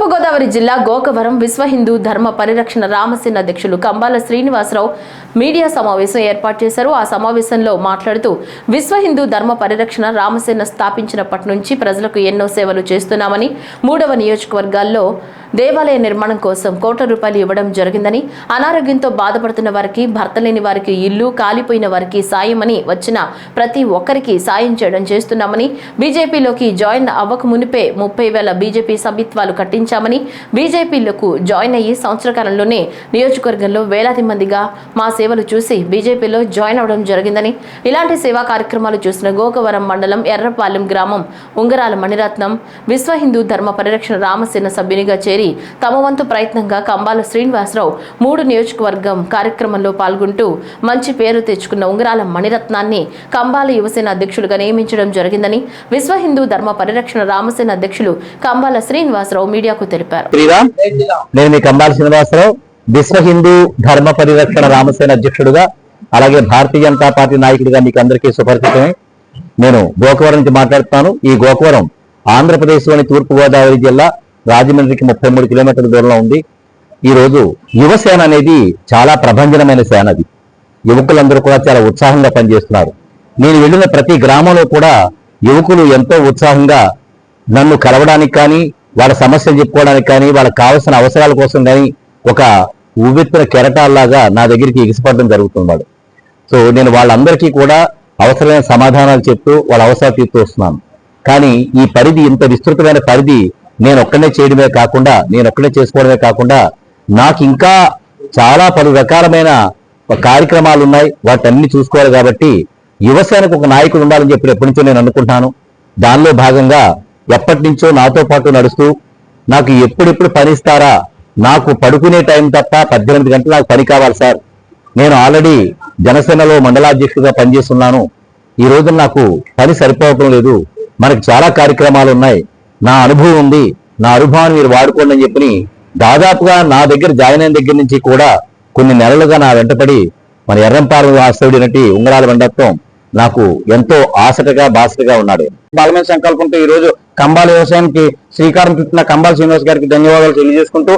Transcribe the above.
తూర్పుగోదావరి జిల్లా గోకవరం విశ్వ హిందూ ధర్మ పరిరక్షణ రామసేన అధ్యక్షులు కంబాల శ్రీనివాసరావు మీడియా సమావేశం ఏర్పాటు చేశారు. ఆ సమావేశంలో మాట్లాడుతూ విశ్వ హిందూ ధర్మ పరిరక్షణ రామసేన స్థాపించినప్పటి నుంచి ప్రజలకు ఎన్నో సేవలు చేస్తున్నామని మూడవ నియోజకవర్గాల్లో దేవాలయ నిర్మాణం కోసం కోట్ల రూపాయలు ఇవ్వడం జరిగిందని అనారోగ్యంతో బాధపడుతున్న వారికి భర్త లేని వారికి ఇల్లు కాలిపోయిన వారికి సాయమని వచ్చిన ప్రతి ఒక్కరికి సాయం చేయడం చేస్తున్నామని బీజేపీలోకి జాయిన్ అవ్వక మునిపే ముప్పై వేల బీజేపీ సభ్యత్వాలు కట్టించామని బీజేపీలకు జాయిన్ అయ్యి సంవత్సర కాలంలోనే నియోజకవర్గంలో వేలాది మందిగా మా సేవలు చూసి బీజేపీలో జాయిన్ అవడం జరిగిందని ఇలాంటి సేవా కార్యక్రమాలు చూసిన గోకవరం మండలం ఎర్రపాలెం గ్రామం ఉంగరాల మణిరత్నం విశ్వ హిందూ ధర్మ పరిరక్షణ రామసేన సభ్యునిగా చేరి తమ వంతు ప్రయత్నంగా కంబాల శ్రీనివాసరావు మూడు నియోజకవర్గం కార్యక్రమంలో పాల్గొంటూ మంచి పేరు తెచ్చుకున్న ఉంగరాల మణిరత్నాన్ని కంబాల యువసేన అధ్యక్షులుగా నియమించడం జరిగిందని విశ్వ హిందూ ధర్మ పరిరక్షణ రామసేన అధ్యక్షులు కంబాల శ్రీనివాసరావు మీడియాకు తెలిపారు. నేను మీ కంబాల శ్రీనివాసరావు విశ్వ హిందూ ధర్మ పరిరక్షణ రామసేన అధ్యక్షుడుగా అలాగే భారతీయ జనతా పార్టీ నాయకుడిగా మీకు అందరికీ సుపరిచితమే నేను గోకవరం నుంచి మాట్లాడుతున్నాను. ఈ గోకవరం ఆంధ్రప్రదేశ్లోని తూర్పు గోదావరి జిల్లా రాజమండ్రికి ముప్పై మూడు కిలోమీటర్ల దూరంలో ఉంది. ఈ రోజు యువసేన అనేది చాలా ప్రభంజనమైన సేన అది. యువకులందరూ కూడా చాలా ఉత్సాహంగా పనిచేస్తున్నారు. నేను వెళ్ళిన ప్రతి గ్రామంలో కూడా యువకులు ఎంతో ఉత్సాహంగా నన్ను కలవడానికి కానీ వాళ్ళ సమస్యలు చెప్పుకోవడానికి కానీ వాళ్ళకి కావాల్సిన అవసరాల కోసం కానీ ఒక ఉవ్వెత్తున కెరటాల్లాగా నా దగ్గరికి ఎగిసిపడడం జరుగుతున్నాడు సో నేను వాళ్ళందరికీ కూడా అవసరమైన సమాధానాలు చెప్తూ వాళ్ళ అవసరాలు తీర్చి వస్తున్నాను కానీ ఈ పరిధి ఇంత విస్తృతమైన పరిధి నేను ఒక్కనే చేయడమే కాకుండా నేను ఒక్కనే చేసుకోవడమే కాకుండా నాకు ఇంకా చాలా పలు రకాలమైన కార్యక్రమాలు ఉన్నాయి వాటన్ని చూసుకోవాలి కాబట్టి యువసేనకు ఒక నాయకుడు ఉండాలని చెప్పి ఎప్పటి నుంచో నేను అనుకుంటాను దానిలో భాగంగా ఎప్పటి నుంచో నాతో పాటు నడుస్తూ నాకు ఎప్పుడెప్పుడు పని ఇస్తారా నాకు పడుకునే టైం తప్ప పద్దెనిమిది గంటలు నాకు పని కావాలి సార్. నేను ఆల్రెడీ జనసేనలో మండలాధ్యక్షుడిగా పనిచేస్తున్నాను. ఈ రోజు నాకు పని సరిపోవటం లేదు. మనకు చాలా కార్యక్రమాలు ఉన్నాయి నా అనుభవం ఉంది నా అనుభవాన్ని మీరు వాడుకోండి అని చెప్పి దాదాపుగా నా దగ్గర జాయిన్ అయిన దగ్గర నుంచి కూడా కొన్ని నెలలుగా నా వెంటపడి మన ఎర్రంపాలెం వాస్తవుడి నటి ఉంగరాల మండత్వం నాకు ఎంతో ఆసటగా బాసటగా ఉన్నాడు. బలమైన సంకల్పంతో ఈ రోజు కంబాల వ్యవసాయానికి శ్రీకారం చుట్టిన కంబాల శ్రీనివాస్ గారికి ధన్యవాదాలు తెలియజేసుకుంటూ